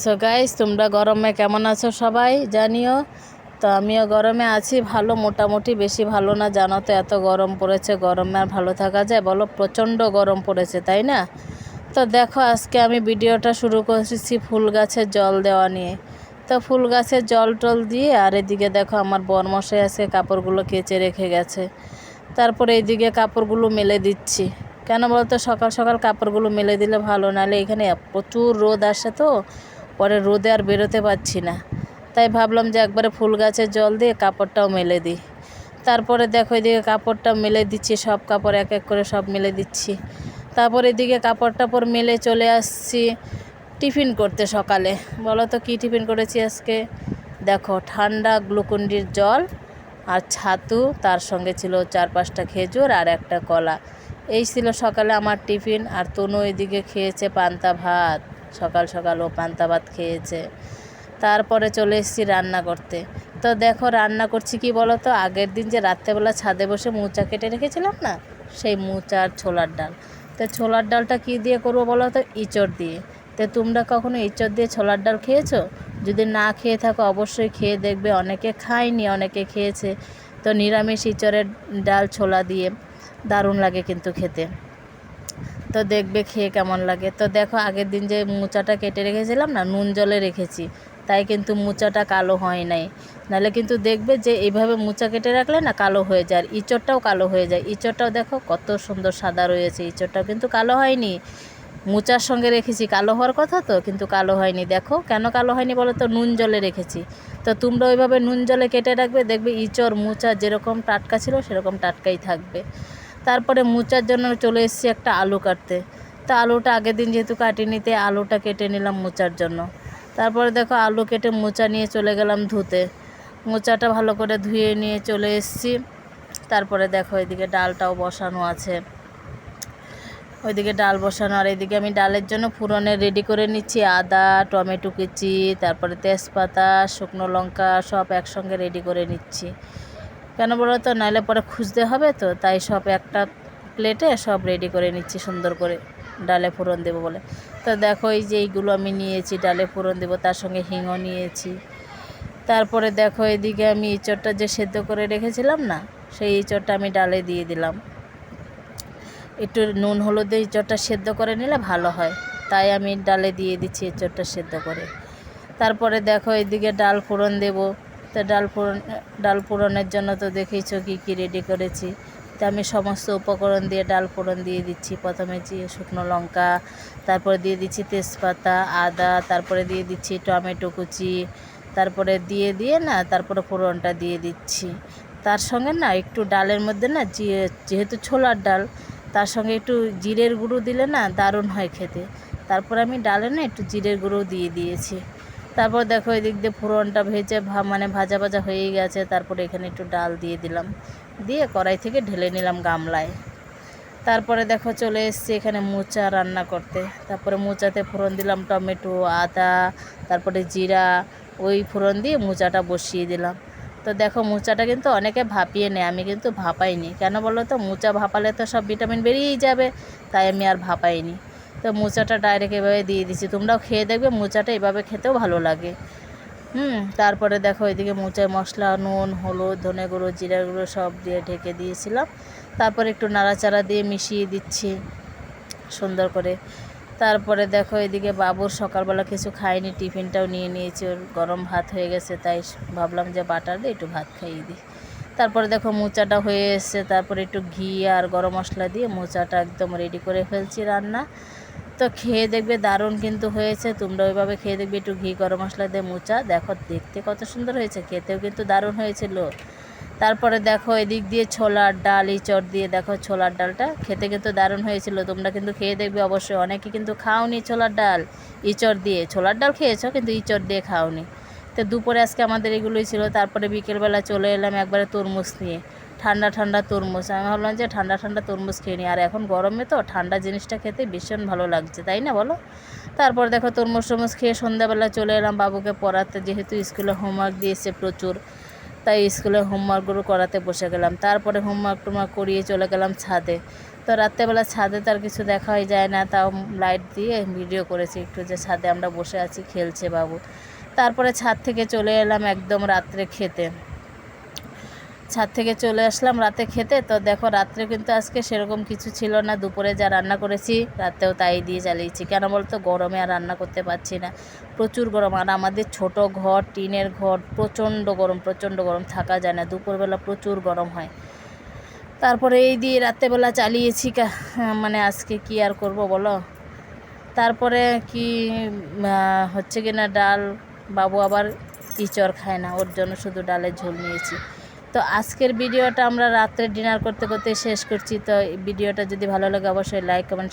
So guys তোমরা গরমে কেমন আছো সবাই জানিও? তো আমিও গরমে আছি, ভালো, মোটামুটি বেশি ভালো না। জানো তো এত গরম পড়েছে, গরমে আর ভালো থাকা যায়, বলো? প্রচণ্ড গরম পড়েছে, তাই না? তো দেখো, আজকে আমি ভিডিওটা শুরু করেছি ফুল গাছের জল দেওয়া নিয়ে। তো ফুল গাছের জল টল দিয়ে, আর এদিকে দেখো আমার বরমশাই আজকে কাপড়গুলো কেচে রেখে গেছে। তারপরে এইদিকে কাপড়গুলো মেলে দিচ্ছি। কেন বলতো? সকাল সকাল কাপড়গুলো মেলে দিলে ভালো, নাহলে এখানে প্রচুর রোদ আসে তো। পরে রোদে আর বেরোতে পারছি না। তাই ভাবলাম যে একবারে ফুল গাছের জল দিয়ে কাপড়টাও মেলে দিই। তারপরে দেখো এদিকে কাপড়টা মেলে দিচ্ছি, সব কাপড় এক এক করে সব মেলে দিচ্ছি। তারপর এদিকে কাপড় টাপড় মেলে চলে আসছি টিফিন করতে সকালে। বলো তো কী টিফিন করেছি আজকে? দেখো, ঠান্ডা গ্লুকন্ডির জল আর ছাতু, তার সঙ্গে ছিল চার পাঁচটা খেজুর আর একটা কলা। এই ছিল সকালে আমার টিফিন আর তনু এদিকে খেয়েছে পান্তা ভাত। সকাল সকাল ও পান্তা ভাত খেয়েছে। তারপরে চলে এসেছি রান্না করতে। তো দেখো রান্না করছি কি বলো তো আগের দিন যে রাত্রেবেলা ছাদে বসে মুচা কেটে রেখেছিলাম না? সেই মুচার ছোলার ডাল। তো ছোলার ডালটা কি দিয়ে করব বলো তো ইঁচড় দিয়ে। তো তোমরা কখনো ইঁচড় দিয়ে ছোলার ডাল খেয়েছো? যদি না খেয়ে থাকো অবশ্যই খেয়ে দেখবে। অনেকে খায়নি, অনেকে খেয়েছে। তো নিরামিষ ইঁচড়ের ডাল ছোলা দিয়ে দারুণ লাগে কিন্তু খেতে। তো দেখবে খেয়ে কেমন লাগে। তো দেখো আগের দিন যে মোচাটা কেটে রেখেছিলাম না, নুন জলে রেখেছি, তাই কিন্তু মোচাটা কালো হয় নাই। নাহলে কিন্তু দেখবে যে এইভাবে মোচা কেটে রাখলে না কালো হয়ে যায়, আর ইঁচড়টাও কালো হয়ে যায়। ইঁচড়টাও দেখো কত সুন্দর সাদা রয়েছে, ইঁচড়টাও কিন্তু কালো হয়নি। মোচার সঙ্গে রেখেছি, কালো হওয়ার কথা তো, কিন্তু কালো হয়নি। দেখো কেন কালো হয়নি বলো তো? নুন জলে রেখেছি। তো তোমরা ওইভাবে নুন জলে কেটে রাখবে, দেখবে ইঁচড় মোচা যেরকম টাটকা ছিল, সেরকম টাটকাই থাকবে। তারপরে মোচার জন্য চলে এসেছি একটা আলু কাটতে। তা আলুটা আগের দিন যেহেতু কাটিনি তাই আলুটা কেটে নিলাম মোচার জন্য। তারপরে দেখো আলু কেটে মোচা নিয়ে চলে গেলাম ধুতে। মোচাটা ভালো করে ধুয়ে নিয়ে চলে এসেছি। তারপরে দেখো এদিকে ডালটাও বসানো আছে। ওইদিকে ডাল বসানো, আর এদিকে আমি ডালের জন্য ফুরনে রেডি করে নিচ্ছি আদা, টমেটো কুচি, তারপরে তেজপাতা, শুকনো লঙ্কা সব একসঙ্গে রেডি করে নিচ্ছি। কেন বলো তো? নাহলে পরে খুঁজতে হবে তো। তাই সব একটা প্লেটে সব রেডি করে নিচ্ছি, সুন্দর করে। ডালে ফোড়ন দেবো বলে। তো দেখো, এই যে এইগুলো আমি নিয়েছি, ডালে ফোড়ন দেবো, তার সঙ্গে হিঙও নিয়েছি। তারপরে দেখো, এদিকে আমি ইঁচড়টা যে সেদ্ধ করে রেখেছিলাম না, সেই ইঁচড়টা আমি ডালে দিয়ে দিলাম। একটু নুন হলুদে ইঁচড়টা সেদ্ধ করে নিলে ভালো হয়। তাই আমি ডালে দিয়ে দিচ্ছি ইঁচড়টা সেদ্ধ করে। তারপরে দেখো, এদিকে ডাল ফোড়ন দেবো। তো ডাল ফোড়ন ডাল ফোড়নের জন্য তো দেখেইছো কী কী রেডি করেছি। তো আমি সমস্ত উপকরণ দিয়ে ডাল ফোড়ন দিয়ে দিচ্ছি। প্রথমে যে শুকনো লঙ্কা, তারপরে দিয়ে দিচ্ছি তেজপাতা, আদা, তারপরে দিয়ে দিচ্ছি টমেটো কুচি, তারপরে দিয়ে দিয়ে না তারপরে ফোড়নটা দিয়ে দিচ্ছি। তার সঙ্গে না একটু ডালের মধ্যে না যেহেতু ছোলার ডাল, তার সঙ্গে একটু জিরের গুঁড়ো দিলে না দারুণ হয় খেতে। তারপর আমি ডালে না একটু জিরের গুঁড়ো দিয়ে দিয়েছি। তারপর দেখো এদিক দিয়ে ফোড়নটা ভেজে মানে ভাজা ভাজা হয়েই গেছে। তারপরে এখানে একটু ডাল দিয়ে দিলাম। দিয়ে কড়াই থেকে ঢেলে নিলাম গামলায়। তারপরে দেখো চলে এসছি এখানে মোচা রান্না করতে। তারপরে মোচাতে ফোড়ন দিলাম টমেটো, আদা, তারপরে জিরা, ওই ফোড়ন দিয়ে মোচাটা বসিয়ে দিলাম। তো দেখো মোচাটা কিন্তু অনেকে ভাপিয়ে নেয়, আমি কিন্তু ভাপাইনি। কেন বলো তো? মোচা ভাপালে তো সব ভিটামিন বেরিয়েই যাবে, তাই আমি আর ভাপাইনি। তো মোচাটা ডাইরেক্ট এভাবে দিয়ে দিচ্ছি তোমরাও খেয়ে দেখবে মোচাটা এভাবে খেতেও ভালো লাগে। হুম, তারপরে দেখো এদিকে মোচায় মশলা, নুন, হলুদ, ধনে গুঁড়ো, জিরা গুঁড়ো সব দিয়ে ঢেকে দিয়েছিলাম। তারপরে একটু নাড়াচাড়া দিয়ে মিশিয়ে দিচ্ছি সুন্দর করে। তারপরে দেখো এদিকে বাবুর সকালবেলা কিছু খাইনি, টিফিনটাও নিয়ে নিয়েছি। ওর গরম ভাত হয়ে গেছে, তাই ভাবলাম যে বাটার দিয়ে একটু ভাত খাইয়ে দিই। তারপরে দেখো মোচাটা হয়ে এসছে। তারপরে একটু ঘি আর গরম মশলা দিয়ে মোচাটা একদম রেডি করে ফেলছি রান্না। তো খেয়ে দেখবে দারুণ কিন্তু হয়েছে। তোমরা ওইভাবে খেয়ে দেখবে একটু ঘি, গরম মশলা দিয়ে মোচা। দেখো, দেখতে কত সুন্দর হয়েছে। খেতেও কিন্তু দারুণ হয়েছিল। তারপরে দেখো, এদিক দিয়ে ছোলার ডাল, ইঁচড় দিয়ে দেখো ছোলার ডালটা। খেতে কিন্তু দারুণ হয়েছিল। তোমরা কিন্তু খেয়ে দেখবে অবশ্যই। অনেকে কিন্তু খাওনি ছোলার ডাল, ইঁচড় দিয়ে। ছোলার ডাল খেয়েছো, কিন্তু ইঁচড় দিয়ে খাওনি। তো দুপুরে আজকে আমাদের এগুলোই ছিল। তারপরে বিকেলবেলা চলে এলাম একবারে তরমুজ নিয়ে। ঠান্ডা ঠান্ডা তরমুজ। আমি ভাবলাম যে ঠান্ডা ঠান্ডা তরমুজ খেয়ে নিই। আর এখন গরমে তো ঠান্ডা জিনিসটা খেতে ভীষণ ভালো লাগছে, তাই না বলো? তারপর দেখো তরমুজ টরমুজ খেয়ে সন্ধ্যাবেলা চলে এলাম বাবুকে পড়াতে। যেহেতু স্কুলে হোমওয়ার্ক দিয়েছে প্রচুর, তাই স্কুলে হোমওয়ার্কগুলো করাতে বসে গেলাম। তারপরে হোমওয়ার্ক টোমওয়ার্ক করিয়ে চলে গেলাম ছাদে। তো রাত্রেবেলা ছাদে তো আর কিছু দেখা হয়ে যায় না, তাও লাইট দিয়ে ভিডিও করেছি একটু যে ছাদে আমরা বসে আছি, খেলছে বাবু। তারপরে ছাদ থেকে চলে এলাম একদম রাত্রে খেতে। ছাদ থেকে চলে আসলাম রাতে খেতে। তো দেখো, রাত্রে কিন্তু আজকে সেরকম কিছু ছিল না। দুপুরে যা রান্না করেছি, রাতেও তাই দিয়ে চালিয়েছি কেন বলতো, গরমে আর রান্না করতে পারছি না। প্রচুর গরম। আর আমাদের ছোট ঘর, টিনের ঘর, প্রচণ্ড গরম প্রচণ্ড গরম থাকা যায় না। দুপুরবেলা প্রচুর গরম হয়। তারপরে এই দিয়ে রাত্রেবেলা চালিয়েছি মানে আজকে কি আর করব বলো? তারপরে কি হচ্ছে কি না, ডাল, বাবু আবার ইচর খায় না। ওর জন্য শুধু ডালের ঝোল নিয়েছি। তো আজকের ভিডিওটা আমরা রাত্রে ডিনার করতে করতে শেষ করছি। তো ভিডিওটা যদি ভালো লাগে অবশ্যই লাইক কমেন্ট